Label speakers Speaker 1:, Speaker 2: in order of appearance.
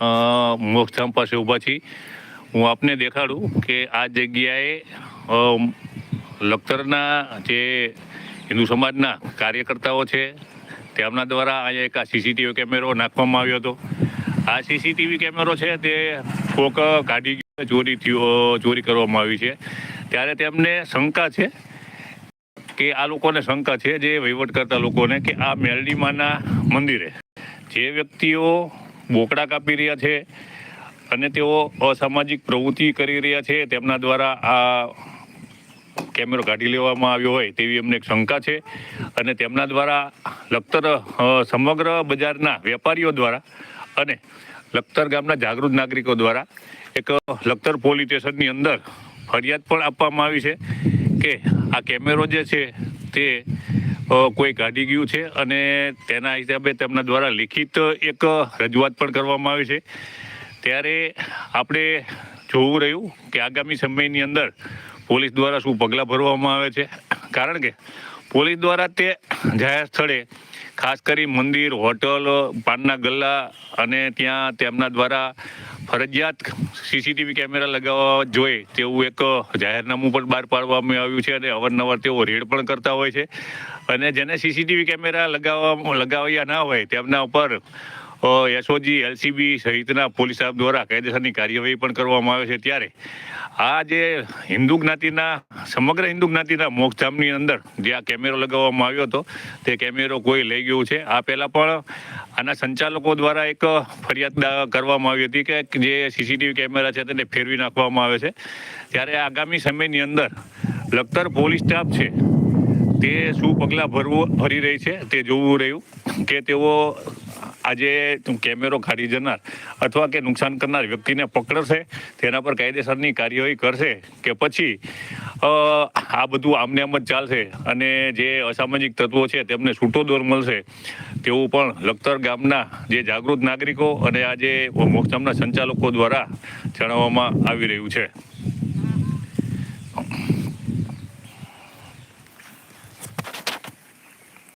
Speaker 1: મોક્ષધામ પાસે ઊભા છીએ હું આપને દેખાડું કે આ જગ્યાએ લખતરના જે હિન્દુ સમાજના કાર્યકર્તાઓ છે, તેમના દ્વારા અહીંયા એક આ સીસીટીવી કેમેરો નાખવામાં આવ્યો હતો. આ સીસીટીવી કેમેરો છે તે કોક કાઢી ગયો, ચોરી ચોરી કરવામાં આવી છે. ત્યારે તેમને શંકા છે કે આ લોકોને શંકા છે જે વહીવટ કરતા લોકોને કે આ મેલડીમાના મંદિરે. જે વ્યક્તિઓ બોકડા કાપી રહ્યા છે અને તેઓ અસામાજિક પ્રવૃત્તિ કરી રહ્યા છે. તેમના દ્વારા આ કેમેરો કાઢી લેવામાં આવ્યો હોય તેવી અમને એક શંકા છે. અને તેમના દ્વારા લખતર સમગ્ર બજારના વેપારીઓ દ્વારા અને લખતર ગામના જાગૃત નાગરિકો દ્વારા એક લખતર પોલીસ સ્ટેશનની અંદર ફરિયાદ પણ આપવામાં આવી છે કે આ કેમેરો જે છે તે કોઈ કાઢી ગયું છે અને તેના હિસાબે તેમના દ્વારા લિખિત એક રજૂઆત પણ કરવામાં આવી છે. ત્યારે આપણે જોવું રહ્યું કે આગામી સમયની અંદર પોલીસ દ્વારા શું પગલાં ભરવામાં આવે છે? કારણ કે પોલીસ દ્વારા તે જાહેર સ્થળે ખાસ કરી મંદિર, હોટલ, પાનના ગલ્લા અને ત્યાં તેમના દ્વારા ફરજિયાત સીસીટીવી કેમેરા લગાવવા જોઈએ તેવું એક જાહેરનામું પણ બહાર પાડવામાં આવ્યું છે અને અવારનવાર તેઓ રેડ પણ કરતા હોય છે. અને જેને સીસીટીવી કેમેરા લગાવવા, લગાવ્યા ના હોય તેમના ઉપર એસઓજી એલસીબી સહિતના પોલીસ સાહેબ દ્વારા કાયદેસરની કાર્યવાહી પણ કરવામાં આવે છે. ત્યારે આ જે હિન્દુ જ્ઞાતિના સમગ્ર હિન્દુ જ્ઞાતિના મોક્ષધામની અંદર જે કેમેરો લગાવવામાં આવ્યો હતો, તે કેમેરો કોઈ લઈ ગયું છે. આ પહેલાં પણ આના સંચાલકો દ્વારા એક ફરિયાદ કરવામાં આવી હતી કે જે સીસીટીવી કેમેરા છે તેને ફેરવી નાખવામાં આવે છે. ત્યારે આગામી સમયની અંદર લખતર પોલીસ સ્ટાફ છે, તે શું પગલાં ભરવું, ભરી રહી છે તે જોવું રહ્યું કે તેઓ આજે કેમેરો કાઢી જનાર અથવા કે નુકસાન કરનાર વ્યક્તિને પકડશે, તેના પર કાયદેસરની કાર્યવાહી કરશે કે પછી આ બધું આમને આમ જ ચાલશે. અને જે અસામાજિક તત્વો છે તેમને છૂટો દોર મળશે તેવું પણ લખતર ગામના જે જાગૃત નાગરિકો અને આજે મોક્ષમના સંચાલકો દ્વારા જણાવવામાં આવી રહ્યું છે.